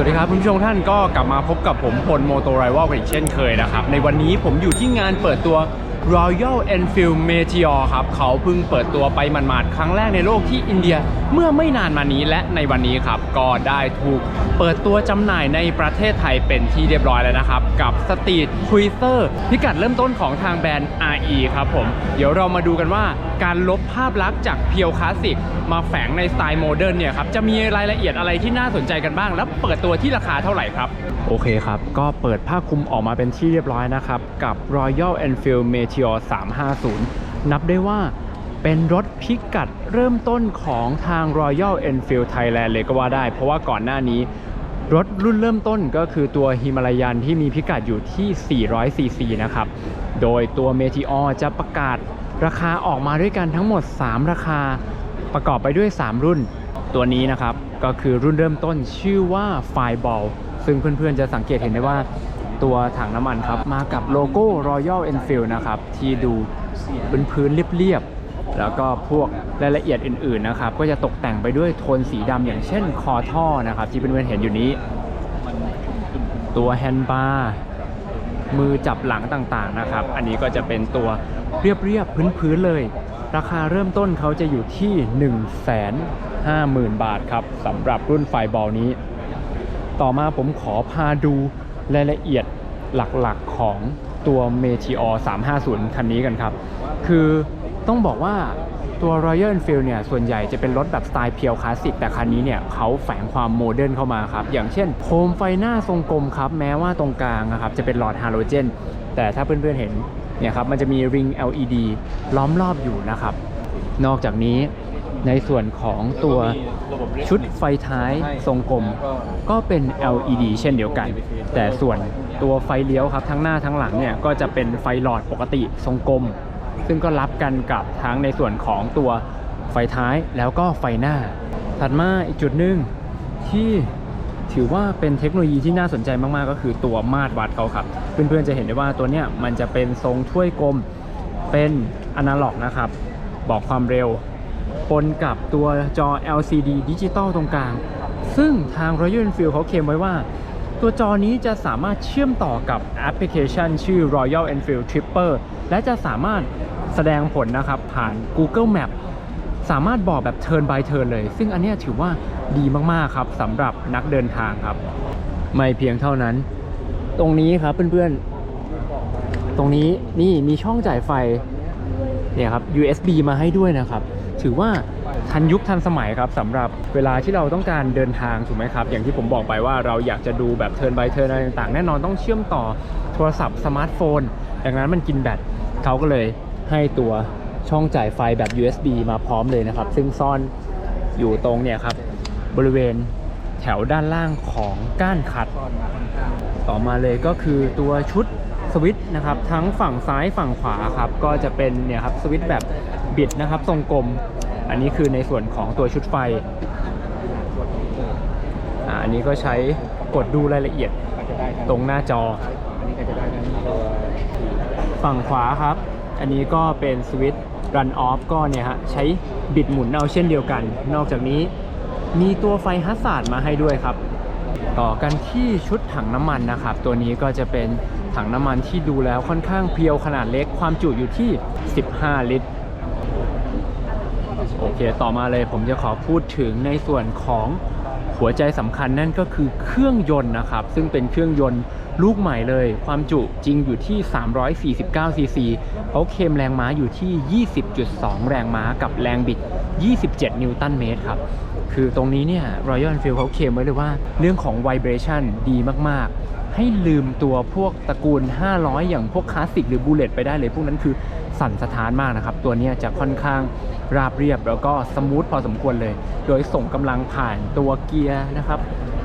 สวัสดีครับคุณผู้ชมท่านก็กลับมาพบกับผมพลโมโตไรวอลกันอีกเช่นเคยนะครับ ในวันนี้ผมอยู่ที่งานเปิดตัว Royal Enfield Meteor ครับ เขาเพิ่งเปิดตัวไปหมาดๆครั้งแรกในโลกที่อินเดียเมื่อไม่นานมานี้และในวันนี้ครับ ก็ได้ถูกเปิดตัวจำหน่ายในประเทศไทยเป็นที่เรียบร้อยแล้วนะครับ กับ Street Cruiser พิกัดเริ่มต้นของทางแบรนด์ RE ครับผม เดี๋ยวเรามาดูกันว่าการลบภาพลักษณ์จากเพียวคลาสสิกมาแฝงในสไตล์โมเดิร์นเนี่ยครับจะมีรายละเอียดอะไรที่น่าสนใจกันบ้าง แล้วเปิดตัวที่ราคาเท่าไหร่ครับโอเคครับก็เปิดผ้าคลุมออกมาเป็นที่เรียบร้อยนะครับกับ Royal Enfield Meteor 350 นับได้ว่าเป็นรถพิกัดเริ่มต้นของทาง Royal Enfield Thailand เลยก็ว่าได้ เพราะว่าก่อนหน้านี้รถรุ่นเริ่มต้นก็คือตัวฮิมาลายันที่มีพิกัดอยู่ที่ 400 ซีซีนะครับ โดยตัว Meteor จะประกาศราคาออกมาด้วยกันทั้งหมด 3 ราคาประกอบไปด้วย 3 รุ่น ตัวนี้นะครับก็คือรุ่นเริ่มต้นชื่อว่า Fireball ซึ่งเพื่อนๆจะสังเกตเห็นได้ว่า ตัวถังน้ำมันครับ มากับโลโก้ Royal Enfield นะครับ ที่ดูเป็นพื้นเรียบๆ แล้วก็พวกรายละเอียดอื่นๆนะครับ ก็จะตกแต่งไปด้วยโทนสีดำอย่างเช่นคอท่อนะครับ ที่เพื่อนๆเห็นอยู่นี้ ตัวแฮนด์บาร์มือจับหลังต่างๆนะครับ อันนี้ก็จะเป็นตัวเรียบๆพื้นๆเลย ราคาเริ่มต้นเขาจะอยู่ที่ 1 5 0 0 0 0 บาทครับสำหรับรุ่นไฟบอลนี้ ต่อมาผมขอพาดู รายละเอียดหลักๆของตัว Meteor 350 คันนี้กันครับ คือต้องบอกว่าตัว Royal Enfield เนี่ยส่วนใหญ่จะเป็นรถแบบสไตล์เพียวคลาสสิกแต่คันนี้เนี่ยเขาแฝงความโมเดิร์นเข้ามาครับ อย่างเช่นโคมไฟหน้าทรงกลมครับ แม้ว่าตรงกลางนะครับจะเป็นหลอดฮาโลเจน แต่ถ้าเพื่อนๆเห็นเนี่ยครับมันจะมีริง LED ล้อมรอบอยู่นะครับ นอกจากนี้ ในส่วนของตัวชุดไฟท้ายทรงกลม ก็เป็น LED เช่นเดียวกัน แต่ส่วนตัวไฟเลี้ยวครับทั้งหน้าทั้งหลังเนี่ยก็จะเป็นไฟหลอดปกติทรงกลม ซึ่งก็รับกันกับทั้งในส่วนของตัวไฟท้ายแล้วก็ไฟหน้า ถัดมาอีกจุดหนึ่งที่ถือว่าเป็นเทคโนโลยีที่น่าสนใจมาก ๆ ก็คือตัวมาตรวัดเขาครับ เพื่อน ๆ จะเห็นได้ว่าตัวเนี้ยมันจะเป็นทรงถ้วยกลมเป็นอนาล็อกนะครับ บอกความเร็ว ปนกับตัวจอ LCD ดิจิตอลตรงกลาง ซึ่งทาง Royal Enfield เขาเคลมไว้ว่า ตัวจอนี้จะสามารถเชื่อมต่อกับแอปพลิเคชันชื่อ Royal Enfield Tripper และจะสามารถแสดงผลนะครับผ่าน Google Map สามารถบอกแบบ turn by turn เลย ซึ่งอันนี้ถือว่าดีมาก ๆ ครับสำหรับนักเดินทางครับ ไม่เพียงเท่านั้น ตรงนี้ครับเพื่อนๆ ตรงนี้นี่มีช่องจ่ายไฟเนี่ยครับ USB มาให้ด้วยนะครับ ถือว่าทันยุคทันสมัยครับสำหรับเวลาที่เราต้องการเดินทางถูกไหมครับ อย่างที่ผมบอกไปว่าเราอยากจะดูแบบเทิร์น by เทิร์นอะไรต่างๆ แน่นอนต้องเชื่อมต่อโทรศัพท์สมาร์ทโฟน ดังนั้นมันกินแบตเขาก็เลยให้ตัวช่องจ่ายไฟแบบ USB มาพร้อมเลยนะครับ ซึ่งซ่อนอยู่ตรงเนี่ยครับ บริเวณแถวด้านล่างของก้านขัด ต่อมาเลยก็คือตัวชุด สวิตช์นะครับทั้งฝั่งซ้ายฝั่งขวาครับก็จะเป็นเนี่ยครับสวิตช์แบบบิดนะครับทรงกลม อันนี้คือในส่วนของตัวชุดไฟอ,อันนี้ก็ใช้กดดูรายละเอียดตรงหน้าจอ ฝั่งขวาครับ อันนี้ก็เป็นสวิตช์ run off ก็เนี่ยฮะใช้บิดหมุนเอาเช่นเดียวกัน นอกจากนี้มีตัวไฟฮัสซาร์ดมาให้ด้วยครับ ต่อกันที่ชุดถังน้ำมันนะครับ ตัวนี้ก็จะเป็น ถังน้ำมันที่ดูแล้วค่อนข้างเพียวขนาดเล็กความจุอยู่ที่ 15 ลิตร โอเค ต่อมาเลยผมจะขอพูดถึงในส่วนของหัวใจสำคัญนั่นก็คือเครื่องยนต์นะครับ ซึ่งเป็นเครื่องยนต์ลูกใหม่เลย ความจุจริงอยู่ที่ 349 ซีซีเขาเคมแรงม้าอยู่ที่ 20.2 แรงม้ากับแรงบิด 27 นิวตันเมตรครับ คือตรงนี้เนี่ย Royal Enfield เขาเคมไว้เลยว่า เรื่องของ vibration ดีมาก ๆ ให้ลืมตัวพวกตระกูล 500 อย่างพวกคลาสสิกหรือบูเลตไปได้เลย พวกนั้นคือสั่นสะท้านมากนะครับ ตัวนี้จะค่อนข้างราบเรียบแล้วก็สมูทพอสมควรเลย โดยส่งกำลังผ่านตัวเกียร์นะครับ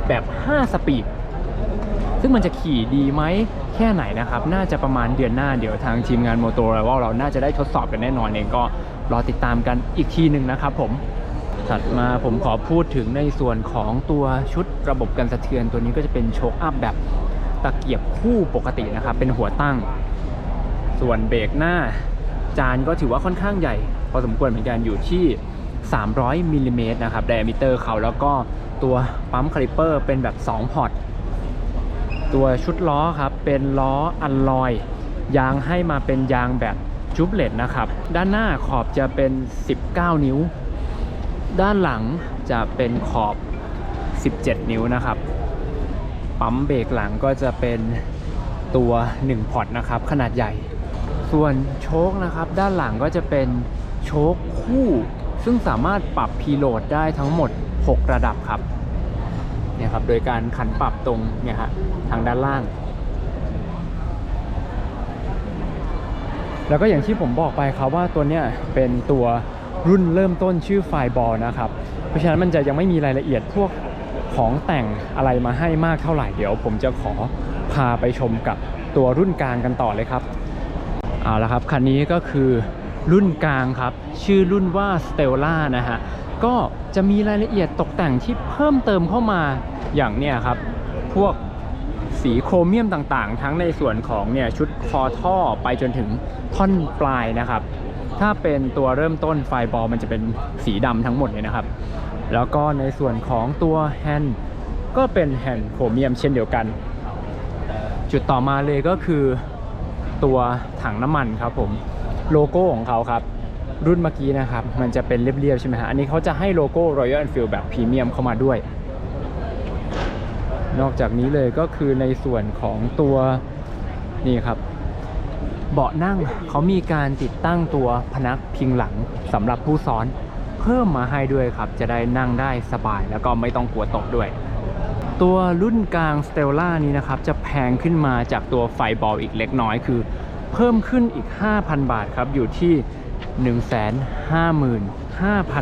แบบ 5 สปีด ซึ่งมันจะขี่ดีไหมแค่ไหนนะครับ น่าจะประมาณเดือนหน้าเดี๋ยวทางทีมงานโมโตรว่าเราน่าจะได้ทดสอบกันแน่นอนเองก็รอติดตามกันอีกทีหนึ่งนะครับผมถัดมาผมขอพูดถึงในส่วนของตัวชุดระบบกันสะเทือนตัวนี้ก็จะเป็นโชคอัพแบบ ตะเกียบคู่ปกตินะครับ เป็นหัวตั้ง ส่วนเบรกหน้าจานก็ถือว่าค่อนข้างใหญ่ พอสมควรเหมือนกันอยู่ที่ 300มิลลิเมตรนะครับไดอะมิเตอร์เขาแล้วก็ตัวปั๊มคาลิปเปอร์เป็นแบบ 2 พอร์ตตัวชุดล้อครับ เป็นล้ออัลลอย ยางให้มาเป็นยางแบบจูบเลตนะครับ ด้านหน้าขอบจะเป็น 19 นิ้ว ด้านหลังจะเป็นขอบ 17 นิ้วนะครับ ปั๊มเบรกหลังก็จะเป็นตัว 1 พอร์ตนะครับ ขนาดใหญ่ ส่วนโชคนะครับ ด้านหลังก็จะเป็นโชคคู่ ซึ่งสามารถปรับพีโหลดได้ทั้งหมด 6 ระดับครับเนี่ยครับ โดยการขันปรับตรงเนี่ยฮะทางด้านล่าง แล้วก็อย่างที่ผมบอกไปครับว่าตัวเนี้ยเป็นตัวรุ่นเริ่มต้นชื่อไฟบอลนะครับ เพราะฉะนั้นมันจะยังไม่มีรายละเอียดพวก ของแต่งอะไรมาให้มากเท่าไหร่เดี๋ยวผมจะขอพาไปชมกับตัวรุ่นกลางกันต่อเลยครับเอาละครับคันนี้ก็คือรุ่นกลางครับ ชื่อรุ่นว่า Stella นะฮะ ก็จะมีรายละเอียดตกแต่งที่เพิ่มเติมเข้ามาอย่างเนี่ยครับ พวกสีโครเมียมต่างๆ ทั้งในส่วนของเนี่ยชุดคอท่อไปจนถึงท่อนปลายนะครับ ถ้าเป็นตัวเริ่มต้นไฟบอลมันจะเป็นสีดำทั้งหมดเลยนะครับ แล้วก็ในส่วนของตัวแฮนด์ก็เป็นแฮนด์โครเมียมเช่นเดียวกัน จุดต่อมาเลยก็คือตัวถังน้ำมันครับผมโลโก้ของเขาครับ รุ่นเมื่อกี้นะครับ มันจะเป็นเรียบๆใช่ไหมฮะอันนี้เขาจะให้โลโก้ Royal Enfield แบบพรีเมียมเข้ามาด้วย นอกจากนี้เลยก็คือในส่วนของตัวนี่ครับเบาะนั่งเขามีการติดตั้งตัวพนักพิงหลังสำหรับผู้ซ้อน เพิ่มมาให้ด้วยครับ จะได้นั่งได้สบายแล้วก็ไม่ต้องกลัวตกด้วย ตัวรุ่นกลาง Stella นี้นะครับ จะแพงขึ้นมาจากตัวไฟบอลอีกเล็กน้อยคือ เพิ่มขึ้นอีก 5,000 บาทครับ อยู่ที่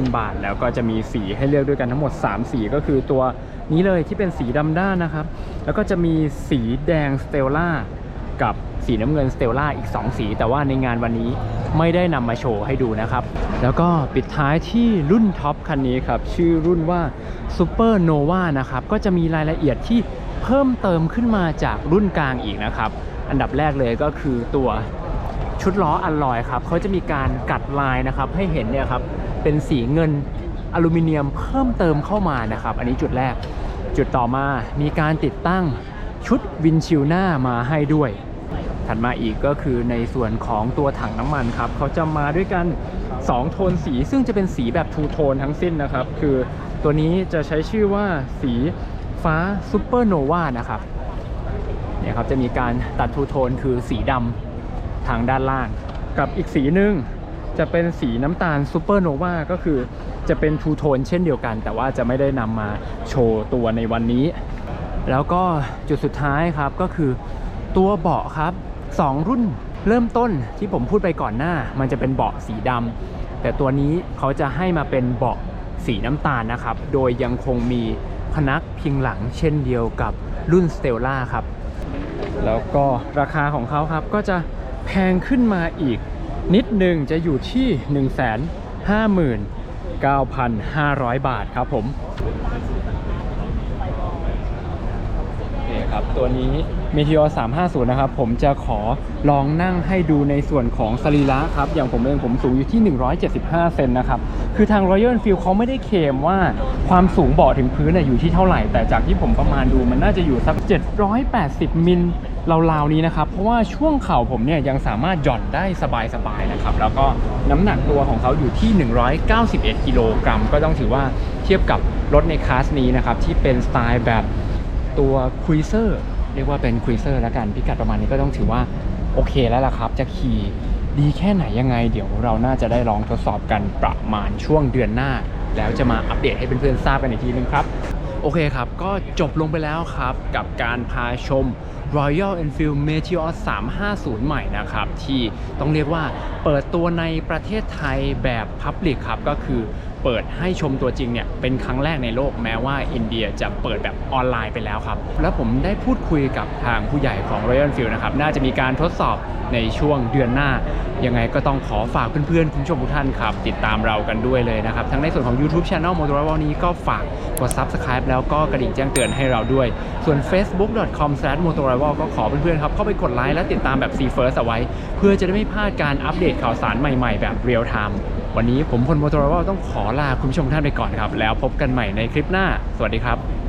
155,000 บาท แล้วก็จะมีสีให้เลือกด้วยกันทั้งหมด 3 สีก็คือตัวนี้เลยที่เป็นสีดำด้านนะครับ แล้วก็จะมีสีแดง Stella กับสีน้ำเงิน Stella อีก 2 สี แต่ว่าในงานวันนี้ไม่ได้นำมาโชว์ให้ดูนะครับ แล้วก็ปิดท้ายที่รุ่นท็อปคันนี้ครับ ชื่อรุ่นว่า Super Nova นะครับ ก็จะมีรายละเอียดที่เพิ่มเติมขึ้นมาจากรุ่นกลางอีกนะครับ อันดับแรกเลยก็คือตัวชุดล้ออัลลอยครับเขาจะมีการกัดลายนะครับให้เห็นเนี่ยครับเป็นสีเงินอลูมิเนียมเพิ่มเติมเข้ามานะครับ อันนี้จุดแรกจุดต่อมามีการติดตั้ง ชุดวินชิลหน้ามาให้ด้วย ถัดมาอีกก็คือในส่วนของตัวถังน้ำมันครับเขาจะมาด้วยกัน 2 โทนสีซึ่งจะเป็นสีแบบทูโทนทั้งสิ้นนะครับ คือตัวนี้จะใช้ชื่อว่าสีฟ้าซูเปอร์โนวานะครับเนี่ยครับจะมีการตัดทูโทนคือสีดำทางด้านล่าง กับอีกสีหนึ่งจะเป็นสีน้ำตาลซูเปอร์โนวาก็คือจะเป็นทูโทนเช่นเดียวกัน แต่ว่าจะไม่ได้นำมาโชว์ตัวในวันนี้ แล้วก็จุดสุดท้ายครับก็คือตัวเบาะครับสองรุ่นเริ่มต้นที่ผมพูดไปก่อนหน้า มันจะเป็นเบาะสีดำแต่ตัวนี้เขาจะให้มาเป็นเบาะสีน้ำตาลนะครับ โดยยังคงมีพนักพิงหลังเช่นเดียวกับรุ่น Stella ครับ แล้วก็ราคาของเขาครับก็จะแพงขึ้นมาอีก นิดหนึ่งจะอยู่ที่ 159,500 บาทครับผม โอเคครับ ตัวนี้ Meteor 350 นะครับ ผมจะขอลองนั่งให้ดูในส่วนของสรีระครับ อย่างผมเองผมสูงอยู่ที่ 175 เซนนะครับ คือทาง Royal Enfield เขาไม่ได้เคลมว่าความสูงเบาะถึงพื้นอยู่ที่เท่าไหร่ แต่จากที่ผมประมาณดูมันน่าจะอยู่สัก 780 มิลราวๆนี้นะครับ เพราะว่าช่วงเข่าผมเนี่ยยังสามารถหย่อนได้สบายๆนะครับ แล้วก็น้ำหนักตัวของเขาอยู่ที่ 191 กิโลกรัม ก็ต้องถือว่าเทียบกับรถในคลาสนี้นะครับที่เป็นสไตล์แบบตัวคุยเซอร์ เรียกว่าเป็นคุยเซอร์แล้วกันพิกัดประมาณนี้ก็ต้องถือว่าโอเคแล้วล่ะครับ จะขี่ดีแค่ไหนยังไง เดี๋ยวเราน่าจะได้ลองทดสอบกันประมาณช่วงเดือนหน้า แล้วจะมาอัปเดตให้เพื่อนๆทราบกันอีกทีนึงครับ โอเคครับ ก็จบลงไปแล้วครับ กับการพาชม Royal Enfield Meteor 350 ใหม่นะครับ ที่ต้องเรียกว่าเปิดตัวในประเทศไทยแบบ Public ครับ ก็คือ เปิดให้ชมตัวจริงเนี่ยเป็นครั้งแรกในโลกแม้ว่าอินเดียจะเปิดแบบออนไลน์ไปแล้วครับ แล้วผมได้พูดคุยกับทางผู้ใหญ่ของ Royal Field นะครับ น่าจะมีการทดสอบในช่วงเดือนหน้า ยังไงก็ต้องขอฝากเพื่อนๆ คุณผู้ชมทุกท่านครับ ติดตามเรากันด้วยเลยนะครับ ทั้งในส่วนของ YouTube Channel m o t o r o l นี้ก็ฝากกด Subscribe แล้วก็กระดิ่งแจ้งเตือนให้เราด้วย ส่วน facebook.com/motorrival ก็ขอเพื่อนๆครับเข้าไปกดไลค์และติดตามแบบ C First เอาไว้ เพื่อจะได้ไม่พลาดการอัปเดตข่าวสารใหม่ๆ แบบเรียลไทม์ วันนี้ผมพลโมโตรว่าต้องขอลาคุณผู้ชมท่านไปก่อนครับ แล้วพบกันใหม่ในคลิปหน้า สวัสดีครับ